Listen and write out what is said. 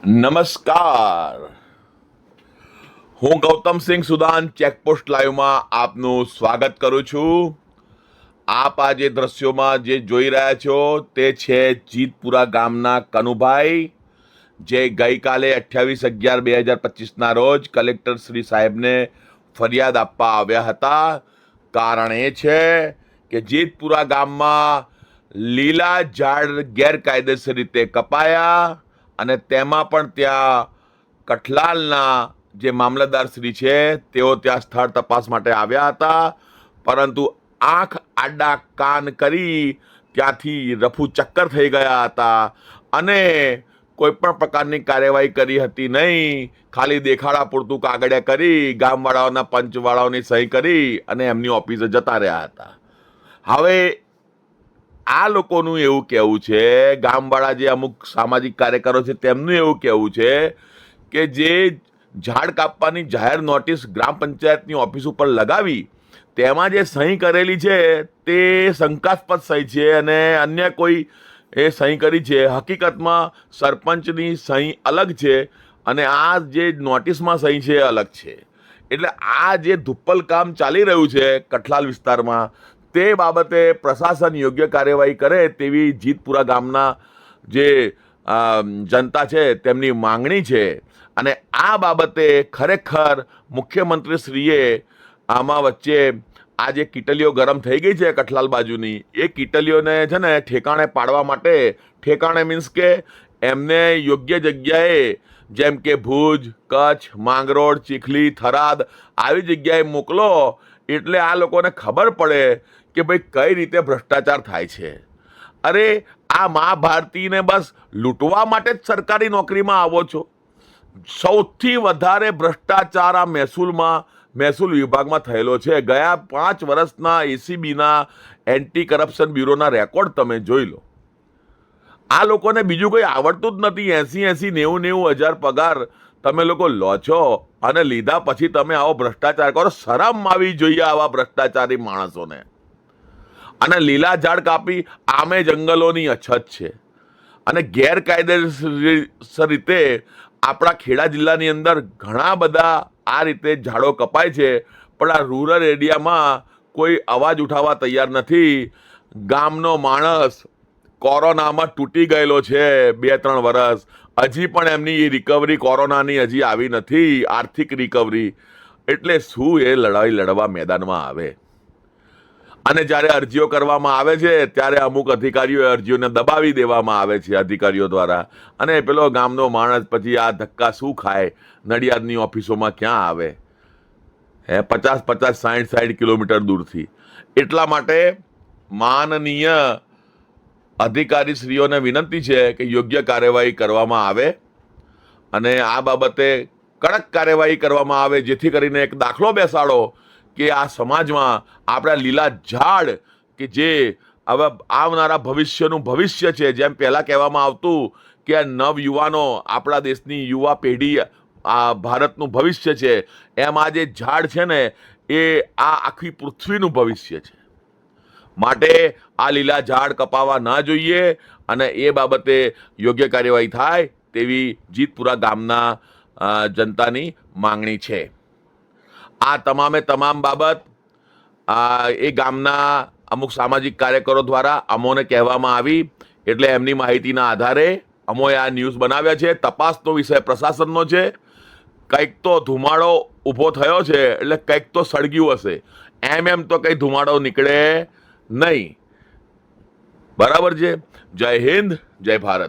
નમસ્કાર. હું Gautamsinh Sudan checkpost લાઈવમાં આપનું સ્વાગત કરું છું. આપ આ જે દ્રશ્યોમાં જે જોઈ રહ્યા છો તે છે જીતપુરા ગામના કનુભાઈ, જે ગઈકાલે અઠ્યાવીસ અગિયાર બે હજાર પચીસના રોજ કલેક્ટર શ્રી સાહેબને ફરિયાદ આપવા આવ્યા હતા. કારણ એ છે કે જીતપુરા ગામમાં લીલા ઝાડ ગેરકાયદેસર રીતે કપાયા. અને તેમાં પણ ત્યાં કઠલાલના જે મામલતદાર શ્રી છે, તેઓ ત્યાં સ્થળ તપાસ માટે આવ્યા હતા. પરંતુ આંખ આડા કાન કરી ત્યાંથી રફુ ચક્કર થઈ ગયા હતા અને કોઈ પણ પ્રકારની કાર્યવાહી કરી હતી નહીં. ખાલી દેખાડા પૂરતું કાગળિયા કરી, ગામવાળાઓના પંચવાળાઓની સહી કરી અને એમની ઓફિસે જતા રહ્યા હતા. હવે આ લોકોનું એવું કહેવું છે, ગામવાળા જે અમુક સામાજિક કાર્યકરો છે, તેમનું એવું કહેવું છે કે જે ઝાડ કાપવાની જાહેર નોટિસ ગ્રામ પંચાયતની ઓફિસ ઉપર લગાવી, તેમાં જે સહી કરેલી છે, તે શંકાસ્પદ સહી છે અને અન્ય કોઈ એ સહી કરી છે. હકીકતમાં સરપંચની સહી અલગ છે અને આ જે નોટિસમાં સહી છે એ અલગ છે. એટલે આ જે ધુપ્પલ કામ ચાલી રહ્યું છે કઠલાલ વિસ્તારમાં તે બાબતે પ્રશાસન યોગ્ય કાર્યવાહી કરે તેવી જીતપુરા ગામના જે જનતા છે, તેમની માંગણી છે. અને આ બાબતે ખરેખર મુખ્યમંત્રીશ્રીએ આમાં વચ્ચે આ જે કીટલીઓ ગરમ થઈ ગઈ છે કઠલાલ બાજુની, એ કીટલીઓને છે ને ઠેકાણે પાડવા માટે, ઠેકાણે મીન્સ કે એમને યોગ્ય જગ્યાએ જેમ કે ભુજ, કચ્છ, માંગરોળ, ચીખલી, થરાદ, આવી જગ્યાએ મોકલો, એટલે આ લોકોને ખબર પડે કે ભાઈ કઈ રીતે ભ્રષ્ટાચાર થાય છે? અરે, આ મા ભારતીને બસ લૂંટવા માટે જ સરકારી નોકરીમાં આવો છો. સૌથી વધારે ભ્રષ્ટાચાર આ મહેસૂલમાં, મહેસૂલ વિભાગમાં થયેલો છે. ગયા પાંચ વર્ષના એસીબીના એન્ટી કરપ્શન બ્યુરોના રેકોર્ડ તમે જોઈ લો. આ લોકોને બીજું કંઈ આવડતું જ નથી. એસી એસી નેવું નેવું હજાર પગાર તમે લોકો લો છો અને લીધા પછી તમે આવો ભ્રષ્ટાચાર કરો. શરમ આવી જોઈએ આવા ભ્રષ્ટાચારી માણસોને. અને લીલા ઝાડ કાપી આમે જંગલોની અછત છે. અને ગેરકાયદેસર રીતે આપણા ખેડા જિલ્લાની અંદર ઘણા બધા આ રીતે ઝાડો કપાય છે, પણ આ રૂરલ એરિયામાં કોઈ અવાજ ઉઠાવવા તૈયાર નથી. ગામનો માણસ કોરોનામાં તૂટી ગયેલો છે બે ત્રણ વર્ષ હજી પણ એમની રિકવરી કોરોનાની હજી આવી નથી, આર્થિક રિકવરી એટલે શું એ લડાઈ લડવા મેદાનમાં આવે? અને જ્યારે અરજીઓ કરવામાં આવે છે, ત્યારે અમુક અધિકારીઓ અરજીઓને દબાવી દેવામાં આવે છે અધિકારીઓ દ્વારા. અને પેલો ગામનો માણસ પછી આ ધક્કા શું ખાય? નડિયાદની ઓફિસોમાં ક્યાં આવે? હે, પચાસ પચાસ સાઠ સાઠ કિલોમીટર દૂરથી. એટલા માટે માનનીય અધિકારીશ્રીઓને વિનંતી છે કે યોગ્ય કાર્યવાહી કરવામાં આવે. અને આ બાબતે કડક કાર્યવાહી કરવામાં આવે, જેથી કરીને એક દાખલો બેસાડો કે આ સમાજમાં આપણા લીલા ઝાડ કે જે હવે આવનારા ભવિષ્યનું ભવિષ્ય છે, જેમ પહેલાં કહેવામાં આવતું કે આ નવ યુવાનો આપણા દેશની યુવા પેઢી આ ભારતનું ભવિષ્ય છે, એમ આ જે ઝાડ છે ને, એ આ આખી પૃથ્વીનું ભવિષ્ય છે. માટે આ લીલા ઝાડ કપાવા ના જોઈએ અને એ બાબતે યોગ્ય કાર્યવાહી થાય તેવી જીતપુરા ગામના જનતાની માંગણી છે. આ તમામે તમામ બાબત એ ગામના અમુક સામાજિક કાર્યકરો દ્વારા અમોને કહેવામાં આવી, એટલે એમની માહિતીના આધારે અમોએ આ ન્યૂઝ બનાવ્યા છે. તપાસનો વિષય પ્રશાસનનો છે. કંઈક તો ધુમાડો ઊભો થયો છે, એટલે કંઈક તો સળગ્યું હશે. એમ એમ તો કંઈ ધુમાડો નીકળે નહીં. બરાબર છે? જય હિન્દ, જય ભારત.